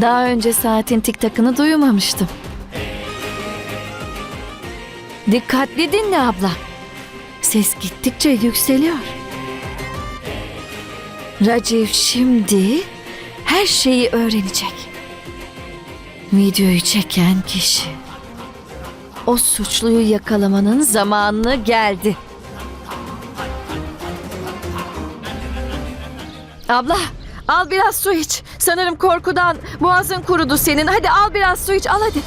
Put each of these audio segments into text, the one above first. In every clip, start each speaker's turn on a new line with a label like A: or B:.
A: Daha önce saatin tik takını duymamıştım. Dikkatli dinle abla. Ses gittikçe yükseliyor. Raciv şimdi her şeyi öğrenecek. Videoyu çeken kişi. O suçluyu yakalamanın zamanı geldi. Abla, al biraz su iç. Sanırım korkudan boğazın kurudu senin. Hadi al biraz su iç, al hadi.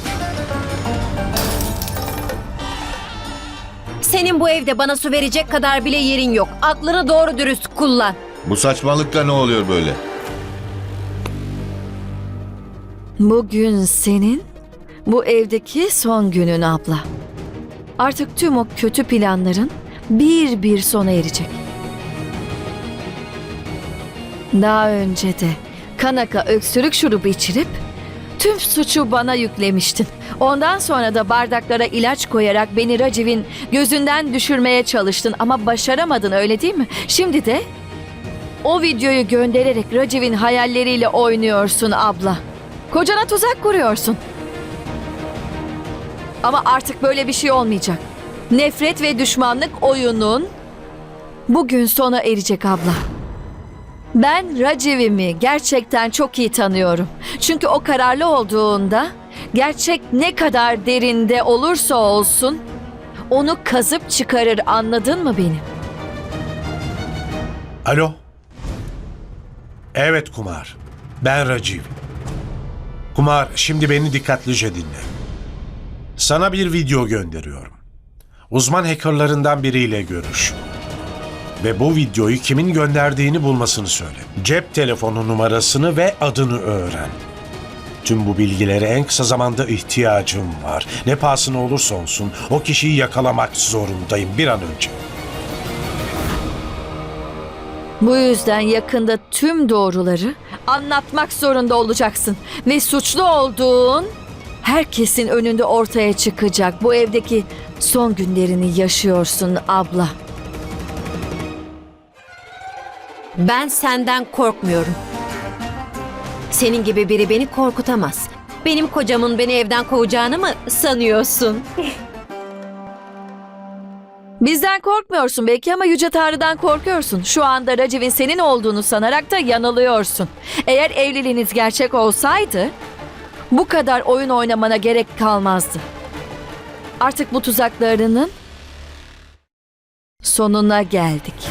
B: Senin bu evde bana su verecek kadar bile yerin yok. Aklını doğru dürüst kullan.
C: Bu saçmalıkla ne oluyor böyle?
A: Bugün senin bu evdeki son günün abla. Artık tüm o kötü planların bir bir sona erecek. Daha önce de kanaka öksürük şurubu içirip tüm suçu bana yüklemiştin. Ondan sonra da bardaklara ilaç koyarak beni Raciv'in gözünden düşürmeye çalıştın ama başaramadın öyle değil mi? Şimdi de o videoyu göndererek Raciv'in hayalleriyle oynuyorsun abla. Kocana tuzak kuruyorsun. Ama artık böyle bir şey olmayacak. Nefret ve düşmanlık oyunun bugün sona erecek abla. Ben Raciv'imi gerçekten çok iyi tanıyorum. Çünkü o kararlı olduğunda gerçek ne kadar derinde olursa olsun onu kazıp çıkarır anladın mı beni?
D: Alo. Evet Kumar. Ben Raciv. Kumar şimdi beni dikkatlice dinle. Sana bir video gönderiyorum. Uzman hackerlarından biriyle görüş. Ve bu videoyu kimin gönderdiğini bulmasını söyle. Cep telefonu numarasını ve adını öğren. Tüm bu bilgilere en kısa zamanda ihtiyacım var. Ne pahasına olursa olsun o kişiyi yakalamak zorundayım bir an önce.
A: Bu yüzden yakında tüm doğruları anlatmak zorunda olacaksın ve suçlu olduğun herkesin önünde ortaya çıkacak. Bu evdeki son günlerini yaşıyorsun abla.
B: Ben senden korkmuyorum. Senin gibi biri beni korkutamaz. Benim kocamın beni evden kovacağını mı sanıyorsun?
A: Bizden korkmuyorsun belki ama Yüce Tanrı'dan korkuyorsun. Şu anda Raciv'in senin olduğunu sanarak da yanılıyorsun. Eğer evliliğiniz gerçek olsaydı bu kadar oyun oynamana gerek kalmazdı. Artık bu tuzaklarının sonuna geldik.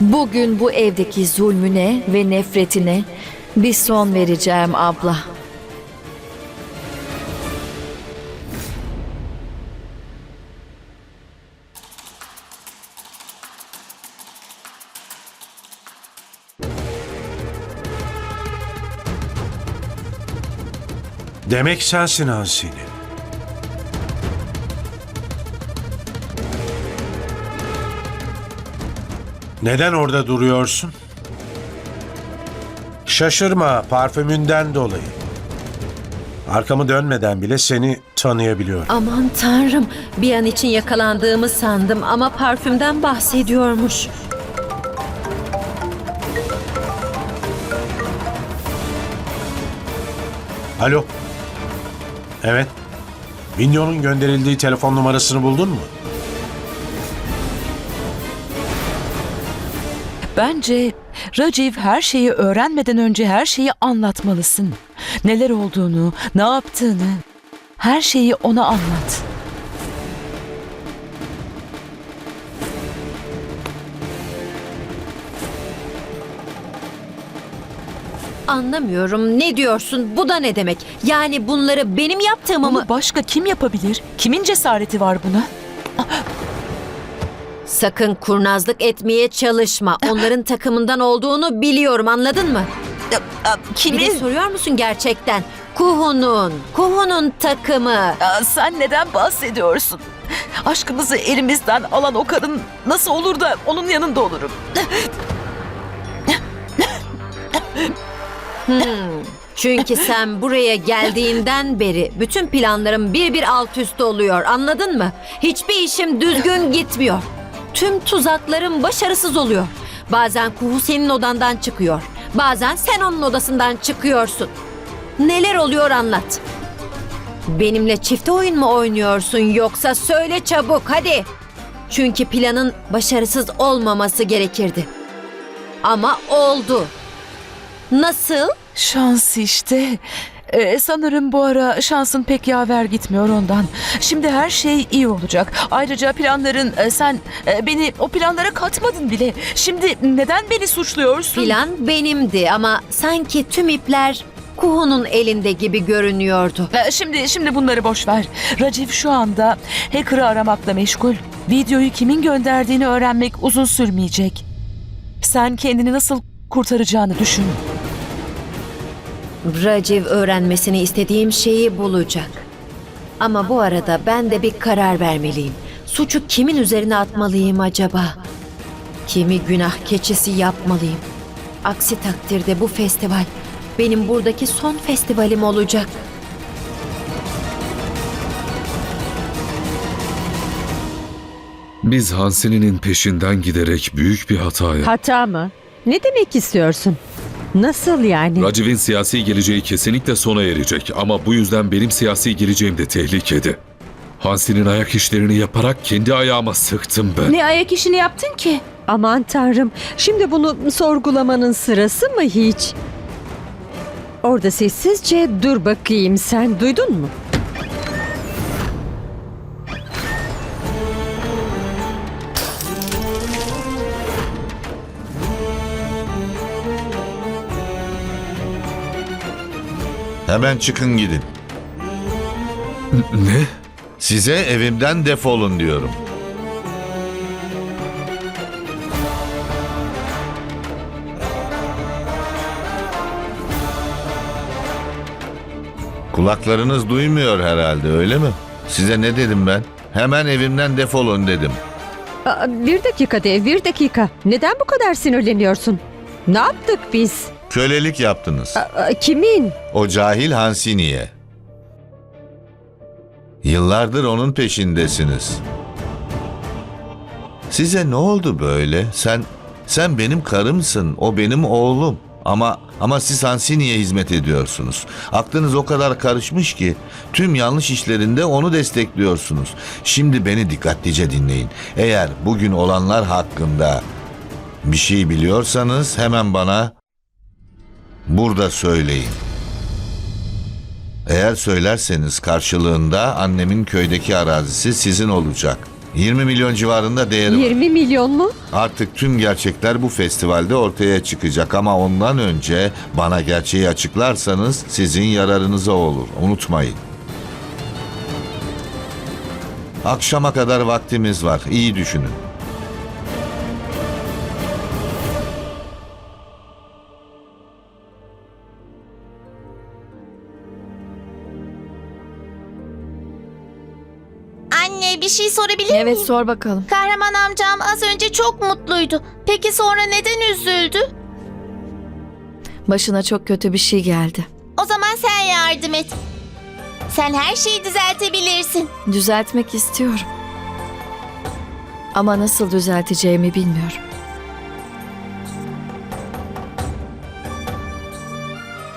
A: Bugün bu evdeki zulmüne ve nefretine bir son vereceğim abla.
D: Demek sensin Hansini. Neden orada duruyorsun? Şaşırma parfümünden dolayı. Arkamı dönmeden bile seni tanıyabiliyorum.
B: Aman tanrım bir an için yakalandığımı sandım ama parfümden bahsediyormuş.
D: Alo. Evet. Videonun gönderildiği telefon numarasını buldun mu?
E: Bence Raciv her şeyi öğrenmeden önce her şeyi anlatmalısın. Neler olduğunu, ne yaptığını, her şeyi ona anlat.
B: Anlamıyorum ne diyorsun bu da ne demek? Yani bunları benim yaptığımı mı?
E: Bunu başka kim yapabilir? Kimin cesareti var buna?
B: Sakın kurnazlık etmeye çalışma. Onların takımından olduğunu biliyorum anladın mı? Bir de soruyor musun gerçekten? Kuhu'nun, Kuhu'nun takımı.
E: Aa, sen neden bahsediyorsun? Aşkımızı elimizden alan o kadın nasıl olur da onun yanında olurum?
B: Çünkü sen buraya geldiğinden beri bütün planlarım bir bir alt üst oluyor anladın mı? Hiçbir işim düzgün gitmiyor. Tüm tuzakların başarısız oluyor. Bazen Kuhu senin odandan çıkıyor. Bazen sen onun odasından çıkıyorsun. Neler oluyor anlat. Benimle çifte oyun mu oynuyorsun yoksa söyle çabuk hadi. Çünkü planın başarısız olmaması gerekirdi. Ama oldu. Nasıl?
E: Şans işte. Ee, sanırım bu ara şansın pek yaver gitmiyor ondan. Şimdi her şey iyi olacak. Ayrıca planların e, sen e, beni o planlara katmadın bile. Şimdi neden beni suçluyorsun?
B: Plan benimdi ama sanki tüm ipler Kuhu'nun elinde gibi görünüyordu.
E: Ee, Şimdi şimdi bunları boş ver. Raciv şu anda hacker'ı aramakla meşgul. Videoyu kimin gönderdiğini öğrenmek uzun sürmeyecek. Sen kendini nasıl kurtaracağını düşün.
B: Raciv öğrenmesini istediğim şeyi bulacak. Ama bu arada ben de bir karar vermeliyim. Suçu kimin üzerine atmalıyım acaba? Kimi günah keçisi yapmalıyım? Aksi takdirde bu festival benim buradaki son festivalim olacak.
F: Biz Hansini'nin peşinden giderek büyük bir hata yaptık.
G: Hata mı? Ne demek istiyorsun? Nasıl yani?
F: Raciv'in siyasi geleceği kesinlikle sona erecek ama bu yüzden benim siyasi geleceğim de tehlikede. Hansi'nin ayak işlerini yaparak kendi ayağıma sıktım ben.
G: Ne ayak işini yaptın ki? Aman tanrım, şimdi bunu sorgulamanın sırası mı hiç? Orada sessizce dur bakayım sen duydun mu?
C: Hemen çıkın gidin.
F: Ne?
C: Size evimden defolun diyorum. Kulaklarınız duymuyor herhalde öyle mi? Size ne dedim ben? Hemen evimden defolun dedim.
G: Aa, bir dakika dev, bir dakika. Neden bu kadar sinirleniyorsun? Ne yaptık biz?
C: Kölelik yaptınız.
G: Aa, kimin?
C: O cahil Hansini'ye. Yıllardır onun peşindesiniz. Size ne oldu böyle? Sen sen benim karımsın, o benim oğlum. Ama ama siz Hansini'ye hizmet ediyorsunuz. Aklınız o kadar karışmış ki tüm yanlış işlerinde onu destekliyorsunuz. Şimdi beni dikkatlice dinleyin. Eğer bugün olanlar hakkında bir şey biliyorsanız hemen bana burada söyleyin. Eğer söylerseniz karşılığında annemin köydeki arazisi sizin olacak. 20 milyon civarında değeri var.
G: 20 milyon mu?
C: Artık tüm gerçekler bu festivalde ortaya çıkacak ama ondan önce bana gerçeği açıklarsanız sizin yararınıza olur. Unutmayın. Akşama kadar vaktimiz var. İyi düşünün.
H: Anne bir şey sorabilir
A: Evet
H: miyim?
A: sor bakalım.
H: Kahraman amcam az önce çok mutluydu. Peki sonra neden üzüldü?
A: Başına çok kötü bir şey geldi.
H: O zaman sen yardım et. Sen her şeyi düzeltebilirsin.
A: Düzeltmek istiyorum. Ama nasıl düzelteceğimi bilmiyorum.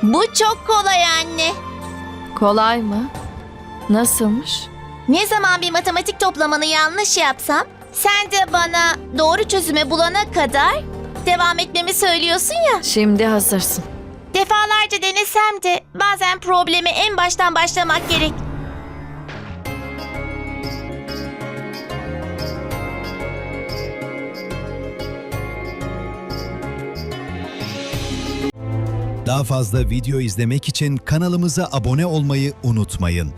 H: Bu çok kolay anne.
A: Kolay mı? Nasılmış?
H: Ne zaman bir matematik toplamanı yanlış yapsam, sen de bana doğru çözümü bulana kadar devam etmemi söylüyorsun ya.
A: Şimdi hazırsın.
H: Defalarca denesem de bazen probleme en baştan başlamak gerek.
I: Daha fazla video izlemek için kanalımıza abone olmayı unutmayın.